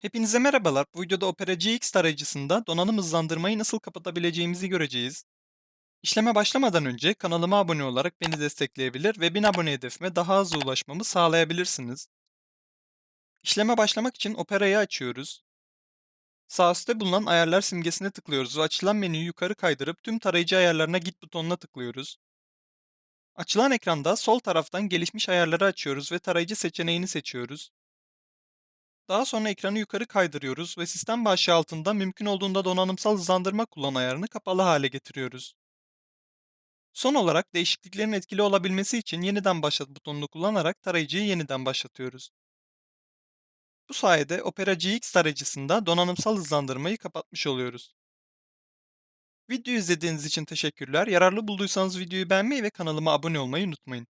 Hepinize merhabalar. Bu videoda Opera GX tarayıcısında donanım hızlandırmayı nasıl kapatabileceğimizi göreceğiz. İşleme başlamadan önce kanalıma abone olarak beni destekleyebilir ve 1000 abone hedefime daha hızlı ulaşmamı sağlayabilirsiniz. İşleme başlamak için Opera'yı açıyoruz. Sağ üstte bulunan ayarlar simgesine tıklıyoruz ve açılan menüyü yukarı kaydırıp tüm tarayıcı ayarlarına git butonuna tıklıyoruz. Açılan ekranda sol taraftan gelişmiş ayarları açıyoruz ve tarayıcı seçeneğini seçiyoruz. Daha sonra ekranı yukarı kaydırıyoruz ve sistem başlığı altında mümkün olduğunda donanımsal hızlandırma kullan ayarını kapalı hale getiriyoruz. Son olarak değişikliklerin etkili olabilmesi için yeniden başlat butonunu kullanarak tarayıcıyı yeniden başlatıyoruz. Bu sayede Opera GX tarayıcısında donanımsal hızlandırmayı kapatmış oluyoruz. Video izlediğiniz için teşekkürler. Yararlı bulduysanız videoyu beğenmeyi ve kanalıma abone olmayı unutmayın.